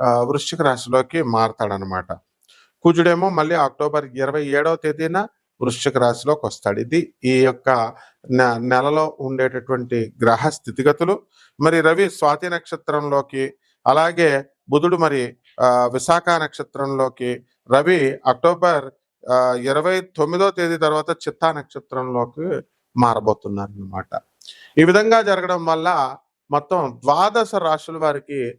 వృశ్చిక రాశిలోకి మారతాడనమాట. కుజుడేమో మళ్ళీ అక్టోబర్ ఇరవై ఏడవ తేదీన వృశ్చిక రాశిలోకి వస్తాడు. ఇది ఈ యొక్క నె- నెలలో ఉండేటటువంటి గ్రహ స్థితిగతులు. మరి రవి స్వాతి నక్షత్రంలోకి అలాగే బుధుడు మరి ఆ, విశాఖ నక్షత్రంలోకి రవి అక్టోబర్ ఇరవై తొమ్మిదో తేదీ తర్వాత చిత్తా నక్షత్రంలోకి మారబోతున్నారు అనమాట ఈ విధంగా జరగడం వల్ల మొత్తం ద్వాదశ రాశుల వారికి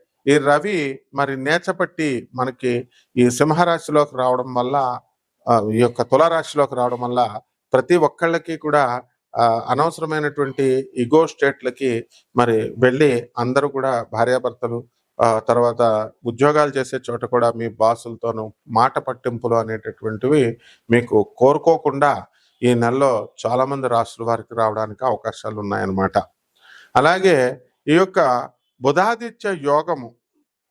ఈ రవి మరి నేచపట్టి మనకి ఈ సింహరాశిలోకి రావడం వల్ల ఈ యొక్క తులారాశిలోకి రావడం వల్ల ప్రతి ఒక్కళ్ళకి కూడా అనవసరమైనటువంటి ఇగో స్టేట్లకి మరి వెళ్ళి అందరూ కూడా భార్యాభర్తలు తర్వాత ఉద్యోగాలు చేసే చోట కూడా మీ బాసులతోనూ మాట పట్టింపులు అనేటటువంటివి మీకు కోరుకోకుండా ఈ నెలలో చాలామంది రాష్ట్రాల వారికి రావడానికి అవకాశాలు ఉన్నాయన్నమాట అలాగే ఈ యొక్క బుధాదిత్య యోగము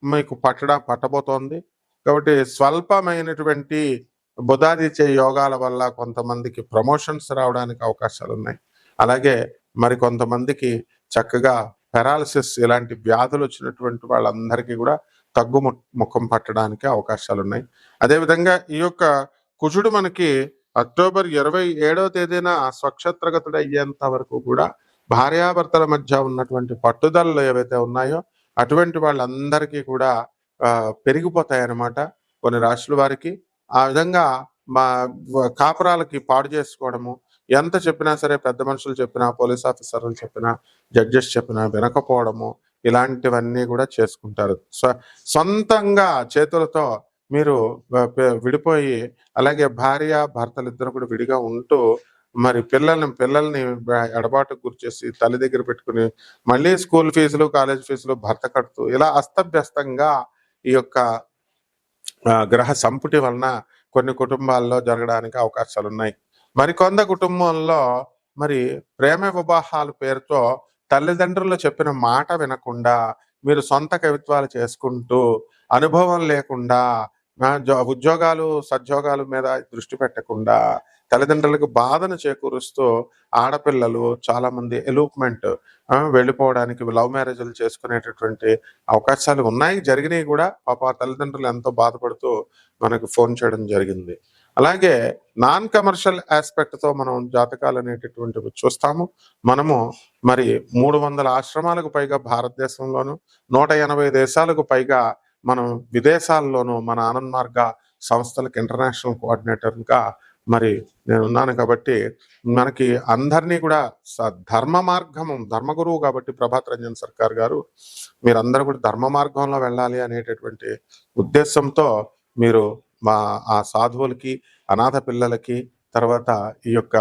మీకు పట్టడా పట్టబోతోంది. కాబట్టి స్వల్పమైనటువంటి బుధాదిత్య యోగాల వల్ల కొంతమందికి ప్రమోషన్స్ రావడానికి అవకాశాలు ఉన్నాయి. అలాగే మరి కొంతమందికి చక్కగా పెరాలసిస్ ఇలాంటి వ్యాధులు వచ్చినటువంటి వాళ్ళందరికీ కూడా తగ్గు ము- ముఖం పట్టడానికి అవకాశాలు ఉన్నాయి. అదేవిధంగా ఈ యొక్క కుజుడు మనకి అక్టోబర్ ఇరవై ఏడవ తేదీన స్వక్షత్రగతుడు అయ్యేంత వరకు కూడా భార్యాభర్తల మధ్య ఉన్నటువంటి పట్టుదలలు ఏవైతే ఉన్నాయో అటువంటి వాళ్ళందరికీ కూడా పెరిగిపోతాయన్నమాట కొన్ని రాశుల వారికి. ఆ విధంగా మా కాపురాలకి పాడు చేసుకోవడము ఎంత చెప్పినా సరే పెద్ద మనుషులు చెప్పినా పోలీస్ ఆఫీసర్లు చెప్పినా జడ్జెస్ చెప్పినా వినకపోవడము ఇలాంటివన్నీ కూడా చేసుకుంటారు. సొంతంగా చేతులతో మీరు విడిపోయి అలాగే భార్య భర్తలు ఇద్దరు కూడా విడిగా ఉంటూ మరి పిల్లల్ని పిల్లల్ని ఎడబాటుకు గురిచేసి తల్లి దగ్గర పెట్టుకుని మళ్ళీ స్కూల్ ఫీజులు కాలేజ్ ఫీజులు భర్త కడుతూ ఇలా అస్తవ్యస్తంగా ఈ యొక్క గ్రహ సంపుటి వలన కొన్ని కుటుంబాల్లో జరగడానికి అవకాశాలు ఉన్నాయి మరికొంత కుటుంబంలో మరి ప్రేమ వివాహాల పేరుతో తల్లిదండ్రులు చెప్పిన మాట వినకుండా మీరు సొంత కవిత్వాలు చేసుకుంటూ అనుభవం లేకుండా ఉద్యోగాలు సద్యోగాల మీద దృష్టి పెట్టకుండా తల్లిదండ్రులకు బాధను చేకూరుస్తూ ఆడపిల్లలు చాలా మంది ఎలూప్మెంట్ వెళ్ళిపోవడానికి లవ్ మ్యారేజ్లు చేసుకునేటటువంటి అవకాశాలు ఉన్నాయి. జరిగినాయి కూడా పాప తల్లిదండ్రులు ఎంతో బాధపడుతూ మనకు ఫోన్ చేయడం జరిగింది. అలాగే నాన్ కమర్షియల్ ఆస్పెక్ట్తో మనం జాతకాలు అనేటటువంటివి చూస్తాము. మనము మరి మూడు వందల ఆశ్రమాలకు పైగా భారతదేశంలోను నూట ఎనభై దేశాలకు పైగా మనం విదేశాల్లోనూ మన ఆనంద్ మార్గ సంస్థలకు ఇంటర్నేషనల్ కోఆర్డినేటర్గా మరి నేను ఉన్నాను కాబట్టి మనకి అందరినీ కూడా స- ధర్మ మార్గము ధర్మగురువు కాబట్టి ప్రభాత్ రంజన్ సర్కార్ గారు మీరందరూ కూడా ధర్మ మార్గంలో వెళ్ళాలి అనేటటువంటి ఉద్దేశంతో మీరు మా ఆ సాధువులకి అనాథ పిల్లలకి తర్వాత ఈ యొక్క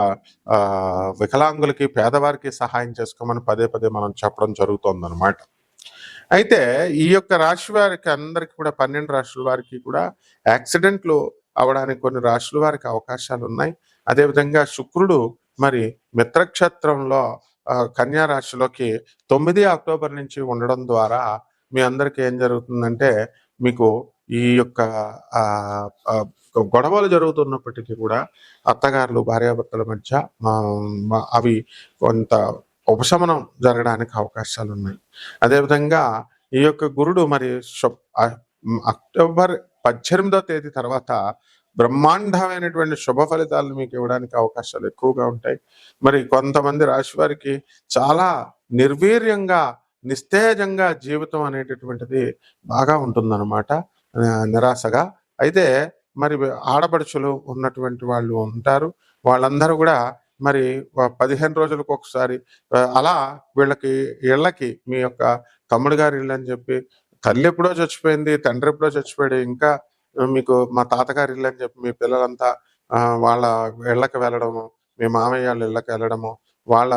వికలాంగులకి పేదవారికి సహాయం చేసుకోమని పదే పదే మనం చెప్పడం జరుగుతుంది అయితే ఈ యొక్క రాశి వారికి అందరికి కూడా పన్నెండు రాశుల వారికి కూడా యాక్సిడెంట్లు అవడానికి కొన్ని రాశుల వారికి అవకాశాలు ఉన్నాయి అదేవిధంగా శుక్రుడు మరి మిత్రక్షేత్రంలో కన్యా రాశిలోకి తొమ్మిది అక్టోబర్ నుంచి ఉండడం ద్వారా మీ అందరికి ఏం జరుగుతుందంటే మీకు ఈ యొక్క గొడవలు జరుగుతున్నప్పటికీ కూడా అత్తగారులు భార్యాభర్తల మధ్య అవి కొంత ఉపశమనం జరగడానికి అవకాశాలు ఉన్నాయి అదేవిధంగా ఈ యొక్క గురుడు మరి అక్టోబర్ పద్దెనిమిదో తేదీ తర్వాత బ్రహ్మాండమైనటువంటి శుభ ఫలితాలను మీకు ఇవ్వడానికి అవకాశాలు ఎక్కువగా ఉంటాయి. మరి కొంతమంది రాశి వారికి చాలా నిర్వీర్యంగా నిస్తేజంగా జీవితం అనేటటువంటిది బాగా ఉంటుందన్నమాట. నిరాశగా. అయితే మరి ఆడపడుచులు ఉన్నటువంటి వాళ్ళు ఉంటారు. వాళ్ళందరూ కూడా మరి పదిహేను రోజులకు ఒకసారి అలా వీళ్ళకి ఇళ్ళకి మీ యొక్క తమ్ముడు గారి ఇల్లు అని చెప్పి తల్లి ఎప్పుడో చచ్చిపోయింది తండ్రి ఎప్పుడో చచ్చిపోయాడు ఇంకా మీకు మా తాతగారి ఇల్లు అని చెప్పి మీ పిల్లలంతా వాళ్ళ ఇళ్ళకి వెళ్ళడము మీ మామయ్య వాళ్ళ ఇళ్ళకి వెళ్ళడము వాళ్ళ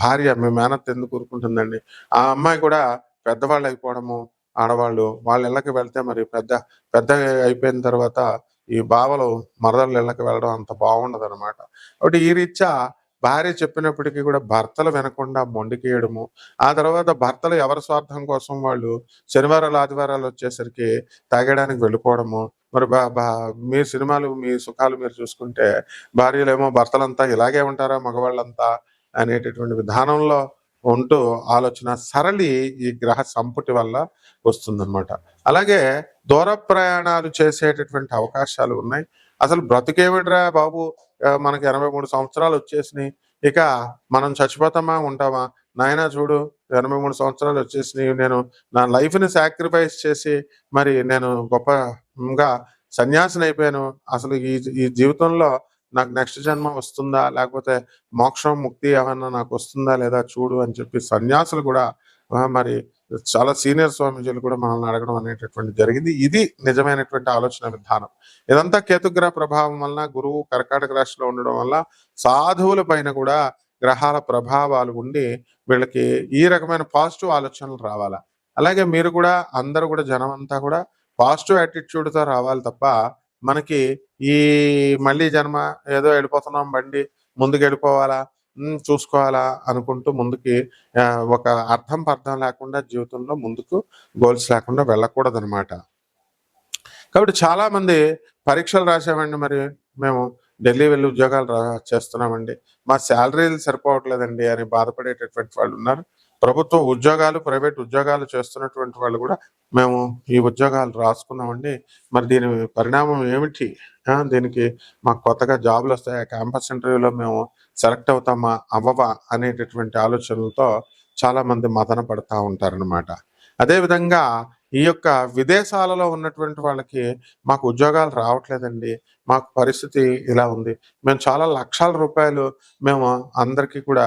భార్య మీ మేనత్ ఎందుకు కోరుకుంటుందండి ఆ అమ్మాయి కూడా పెద్దవాళ్ళు అయిపోవడము ఆడవాళ్ళు వాళ్ళ ఇళ్ళకి వెళ్తే మరి పెద్ద పెద్ద అయిపోయిన తర్వాత ఈ బావలు మరదళ్ళ ఇళ్ళకి వెళ్ళడం అంత బాగుండదు అనమాట కాబట్టి ఈ రీత్యా భార్య చెప్పినప్పటికీ కూడా భర్తలు వినకుండా మొండికేయడము. ఆ తర్వాత భర్తలు ఎవరి స్వార్థం కోసం వాళ్ళు శనివారాలు ఆదివారాలు వచ్చేసరికి తాగడానికి వెళ్ళిపోవడము. మరి బా బా మీ సినిమాలు మీ సుఖాలు మీరు చూసుకుంటే భార్యలేమో భర్తలంతా ఇలాగే ఉంటారా మగవాళ్ళంతా అనేటటువంటి విధానంలో ఉంటూ ఆలోచన సరళి ఈ గ్రహ సంపుటి వల్ల వస్తుందన్నమాట. అలాగే దూర ప్రయాణాలు చేసేటటువంటి అవకాశాలు ఉన్నాయి. అసలు బ్రతికేమిట్రా బాబు? మనకి ఎనభై మూడు సంవత్సరాలు వచ్చేసినాయి. ఇక మనం చచ్చిపోతామా? ఉంటామా? నాయనా చూడు ఎనభై మూడు సంవత్సరాలు వచ్చేసినాయి. నేను నా లైఫ్ని సాక్రిఫైస్ చేసి మరి నేను గొప్పగా సన్యాసిని అయిపోయాను. అసలు ఈ ఈ జీవితంలో నాకు నెక్స్ట్ జన్మ వస్తుందా? లేకపోతే మోక్షం ముక్తి ఏమన్నా నాకు వస్తుందా లేదా? చూడు అని చెప్పి సన్యాసులు కూడా మరి చాలా సీనియర్ స్వామీజీలు కూడా మనల్ని అడగడం అనేటటువంటి జరిగింది. ఇది నిజమైనటువంటి ఆలోచన విధానం. ఇదంతా కేతుగ్రహ ప్రభావం వలన గురువు కర్కాటక రాశిలో ఉండడం వల్ల సాధువుల పైన కూడా గ్రహాల ప్రభావాలు ఉండి వీళ్ళకి ఈ రకమైన పాజిటివ్ ఆలోచనలు రావాలా? అలాగే మీరు కూడా అందరూ కూడా జనం అంతా కూడా పాజిటివ్ యాటిట్యూడ్తో రావాలి తప్ప మనకి ఈ మళ్ళీ జన్మ ఏదో వెళ్ళిపోతున్నాం బండి ముందుకు వెళ్ళిపోవాలా చూసుకోవాలా అనుకుంటూ ముందుకి ఒక అర్థం పర్థం లేకుండా జీవితంలో ముందుకు గోల్స్ లేకుండా వెళ్ళకూడదు అనమాట కాబట్టి చాలామంది పరీక్షలు రాసామండి మరి. మేము ఢిల్లీ వెళ్ళి ఉద్యోగాలు రా చేస్తున్నామండి. మా శాలరీలు సరిపోవట్లేదండి అని బాధపడేటటువంటి వాళ్ళు ఉన్నారు. ప్రభుత్వ ఉద్యోగాలు ప్రైవేట్ ఉద్యోగాలు చేస్తున్నటువంటి వాళ్ళు కూడా మేము ఈ ఉద్యోగాలు రాసుకున్నామండి. మరి దీని పరిణామం ఏమిటి? దీనికి మాకు కొత్తగా జాబ్లు వస్తాయా? క్యాంపస్ ఇంటర్వ్యూలో మేము సెలెక్ట్ అవుతామా? అవ్వవా? అనేటటువంటి ఆలోచనలతో చాలామంది మదన పడతా ఉంటారనమాట అదేవిధంగా ఈ యొక్క విదేశాలలో ఉన్నటువంటి వాళ్ళకి మాకు ఉద్యోగాలు రావట్లేదండి. మాకు పరిస్థితి ఇలా ఉంది. మేము చాలా లక్షల రూపాయలు మేము అందరికీ కూడా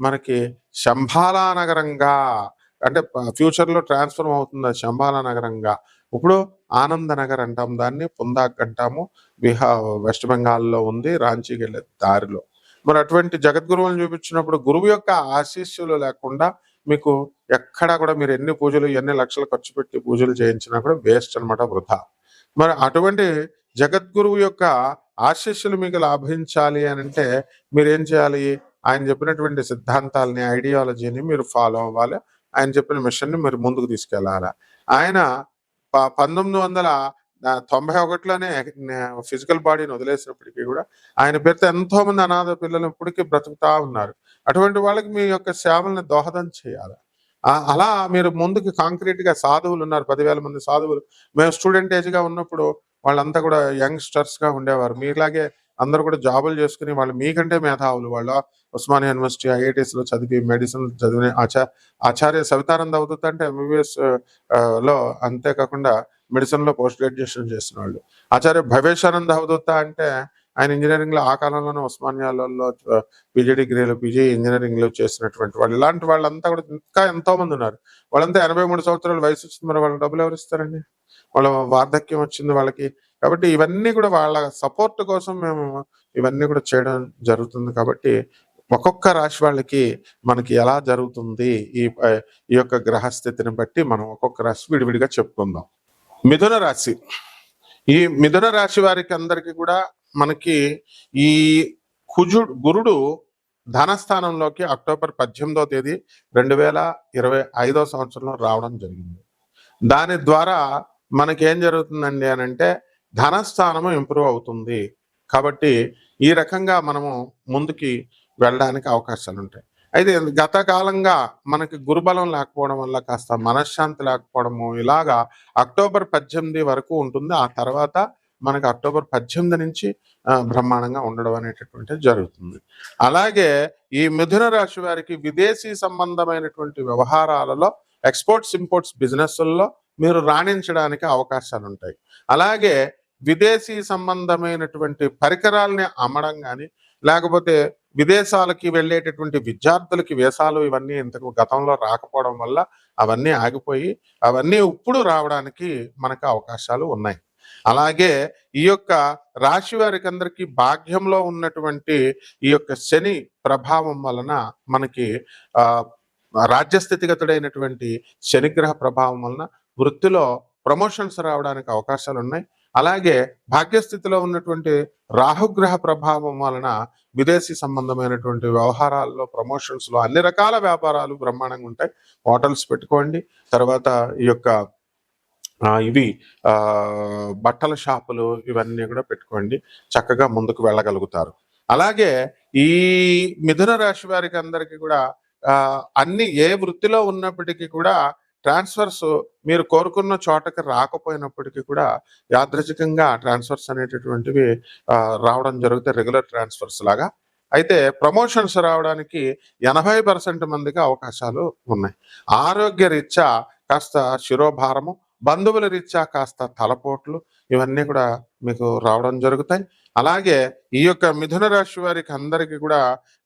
మనకి శంభాలా నగరంగా అంటే ఫ్యూచర్లో ట్రాన్స్ఫర్మ్ అవుతుంది అది శంభాలా నగరంగా. ఇప్పుడు ఆనంద నగర్ అంటాం దాన్ని పుందాక్ అంటాము. బీహార్ వెస్ట్ బెంగాల్లో ఉంది రాంచీకి వెళ్ళే దారిలో. మరి అటువంటి జగద్గురువులను చూపించినప్పుడు గురువు యొక్క ఆశీస్సులు లేకుండా మీకు ఎక్కడా కూడా మీరు ఎన్ని పూజలు ఎన్ని లక్షలు ఖర్చు పెట్టి పూజలు చేయించినా కూడా వేస్ట్ అన్నమాట వృధా. మరి అటువంటి జగద్గురువు యొక్క ఆశీస్సులు మీకు లాభించాలి అని అంటే మీరు ఏం చేయాలి? ఆయన చెప్పినటువంటి సిద్ధాంతాలని ఐడియాలజీని మీరు ఫాలో అవ్వాలి. ఆయన చెప్పిన మిషన్ని మీరు ముందుకు తీసుకెళ్ళాలి? ఆయన ప- పంతొమ్మిది వందల తొంభై ఒకటిలోనే ఫిజికల్ బాడీని వదిలేసినప్పటికీ కూడా ఆయన పేరుతో ఎంతో మంది అనాథ పిల్లలు ఇప్పటికీ బ్రతుకుతా ఉన్నారు. అటువంటి వాళ్ళకి మీ యొక్క సేవల్ని దోహదం చేయాలి? అలా మీరు ముందుకు కాంక్రీట్గా సాధువులు ఉన్నారు. పదివేల మంది సాధువులు. మేము స్టూడెంట్ ఏజ్గా ఉన్నప్పుడు వాళ్ళంతా కూడా యంగ్స్టర్స్గా ఉండేవారు. మీలాగే అందరూ కూడా జాబులు చేసుకుని వాళ్ళు మీకంటే మేధావులు. వాళ్ళు ఉస్మానియా యూనివర్సిటీ ఐఐటీస్లో చదివి మెడిసిన్ చదివిన ఆచా ఆచార్య సవితానంద అవుతుంది అంటే ఎంబీబీఎస్లో అంతేకాకుండా మెడిసిన్లో పోస్ట్ గ్రాడ్యుయేషన్ చేసిన వాళ్ళు ఆచార్య భవేశానంద అవధూత అంటే ఆయన ఇంజనీరింగ్లో ఆ కాలంలోనే ఉస్మానియాలలో పీజీ డిగ్రీలు పీజీ ఇంజనీరింగ్లో చేసినటువంటి వాళ్ళు. ఇలాంటి వాళ్ళంతా కూడా ఇంకా ఎంతో మంది ఉన్నారు. వాళ్ళంతా ఎనభై మూడు సంవత్సరాల వయసు వచ్చింది మరి వాళ్ళ డబ్బులు ఎవరు ఇస్తారండి? వాళ్ళ వార్ధక్యం వచ్చింది వాళ్ళకి. కాబట్టి ఇవన్నీ కూడా వాళ్ళ సపోర్ట్ కోసం మేము ఇవన్నీ కూడా చేయడం జరుగుతుంది. కాబట్టి ఒక్కొక్క రాశి వాళ్ళకి మనకి ఎలా జరుగుతుంది ఈ ఈ యొక్క గ్రహస్థితిని బట్టి మనం ఒక్కొక్క రాశి విడివిడిగా చెప్పుకుందాం. మిథున రాశి. ఈ మిథున రాశి వారికి అందరికి కూడా మనకి ఈ కుజుడు గురుడు ధనస్థానంలోకి అక్టోబర్ పద్దెనిమిదో తేదీ రెండు వేల ఇరవై ఐదో సంవత్సరంలో రావడం జరిగింది. దాని ద్వారా మనకేం జరుగుతుందండి అని అంటే ధనస్థానము ఇంప్రూవ్ అవుతుంది. కాబట్టి ఈ రకంగా మనము ముందుకి వెళ్ళడానికి అవకాశాలు ఉంటాయి. అయితే గత కాలంగా మనకి గురుబలం లేకపోవడం వల్ల కాస్త మనశ్శాంతి లేకపోవడము ఇలాగా అక్టోబర్ పద్దెనిమిది వరకు ఉంటుంది. ఆ తర్వాత మనకి అక్టోబర్ పద్దెనిమిది నుంచి బ్రహ్మాండంగా ఉండడం అనేటటువంటిది జరుగుతుంది. అలాగే ఈ మిథున రాశి వారికి విదేశీ సంబంధమైనటువంటి వ్యవహారాలలో ఎక్స్పోర్ట్స్ ఇంపోర్ట్స్ బిజినెస్ల్లో మీరు రాణించడానికి అవకాశాలు ఉంటాయి. అలాగే విదేశీ సంబంధమైనటువంటి పరికరాల్ని అమ్మడం కానీ లేకపోతే విదేశాలకి వెళ్ళేటటువంటి విద్యార్థులకి వేసాలు ఇవన్నీ ఇంతకు గతంలో రాకపోవడం వల్ల అవన్నీ ఆగిపోయి అవన్నీ ఇప్పుడు రావడానికి మనకు అవకాశాలు ఉన్నాయి. అలాగే ఈ యొక్క రాశి వారికి అందరికీ భాగ్యంలో ఉన్నటువంటి ఈ యొక్క శని ప్రభావం వలన మనకి ఆ రాజ్యస్థితిగతుడైనటువంటి శనిగ్రహ ప్రభావం వలన వృత్తిలో ప్రమోషన్స్ రావడానికి అవకాశాలు ఉన్నాయి అలాగే భాగ్యస్థితిలో ఉన్నటువంటి రాహుగ్రహ ప్రభావం వలన విదేశీ సంబంధమైనటువంటి వ్యవహారాల్లో ప్రమోషన్స్లో అన్ని రకాల వ్యాపారాలు బ్రహ్మాండంగా ఉంటాయి. హోటల్స్ పెట్టుకోండి. తర్వాత ఈ యొక్క ఇవి బట్టల షాపులు ఇవన్నీ కూడా పెట్టుకోండి. చక్కగా ముందుకు వెళ్ళగలుగుతారు. అలాగే ఈ మిథున రాశి వారికి అందరికీ కూడా అన్ని ఏ వృత్తిలో ఉన్నప్పటికీ కూడా ట్రాన్స్ఫర్స్ మీరు కోరుకున్న చోటకి రాకపోయినప్పటికీ కూడా యాదృచ్ఛికంగా ట్రాన్స్ఫర్స్ అనేటటువంటివి రావడం జరుగుతాయి రెగ్యులర్ ట్రాన్స్ఫర్స్ లాగా. అయితే ప్రమోషన్స్ రావడానికి ఎనభై పర్సెంట్ మందికి అవకాశాలు ఉన్నాయి. ఆరోగ్య రీత్యా కాస్త శిరోభారము బంధువుల రీత్యా కాస్త తలపోట్లు ఇవన్నీ కూడా మీకు రావడం జరుగుతాయి. అలాగే ఈ యొక్క మిథున రాశి వారికి అందరికీ కూడా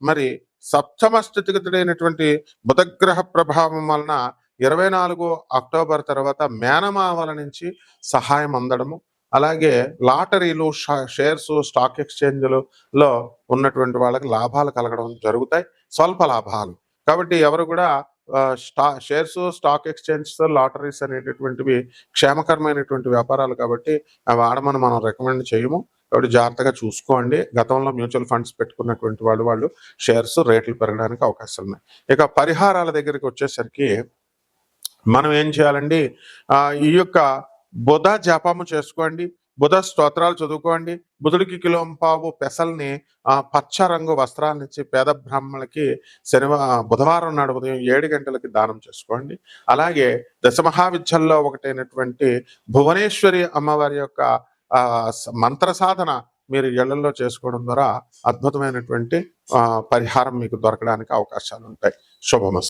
మరి సప్తమ స్థితిగతుడైనటువంటి బుధగ్రహ ప్రభావం వలన ఇరవై నాలుగు అక్టోబర్ తర్వాత మేనమావల నుంచి సహాయం అందడము అలాగే లాటరీలు షేర్స్ స్టాక్ ఎక్స్చేంజ్లలో ఉన్నటువంటి వాళ్ళకి లాభాలు కలగడం జరుగుతాయి స్వల్ప లాభాలు. కాబట్టి ఎవరు కూడా స్టా షేర్స్ స్టాక్ ఎక్స్చేంజ్ లాటరీస్ అనేటటువంటివి క్షేమకరమైనటువంటి వ్యాపారాలు కాబట్టి అవి ఆడమని మనం రికమెండ్ చేయము. కాబట్టి జాగ్రత్తగా చూసుకోండి. గతంలో మ్యూచువల్ ఫండ్స్ పెట్టుకున్నటువంటి వాళ్ళు వాళ్ళు షేర్స్ రేట్లు పెరగడానికి అవకాశాలు ఉన్నాయి ఇక పరిహారాల దగ్గరికి వచ్చేసరికి మనం ఏం చేయాలండి? ఈ యొక్క బుధ జపము చేసుకోండి బుధ స్తోత్రాలు చదువుకోండి. బుధుడికి కిలోంపావు పెసల్ని పచ్చ రంగు వస్త్రాలను ఇచ్చి పేద బ్రాహ్మణులకి శనివారం బుధవారం నాడు ఉదయం ఏడు గంటలకి దానం చేసుకోండి. అలాగే దశమహావిద్యల్లో ఒకటైనటువంటి భువనేశ్వరి అమ్మవారి యొక్క మంత్ర సాధన మీరు ఇళ్ళలో చేసుకోవడం ద్వారా అద్భుతమైనటువంటి పరిహారం మీకు దొరకడానికి అవకాశాలు ఉంటాయి శుభమస్తు.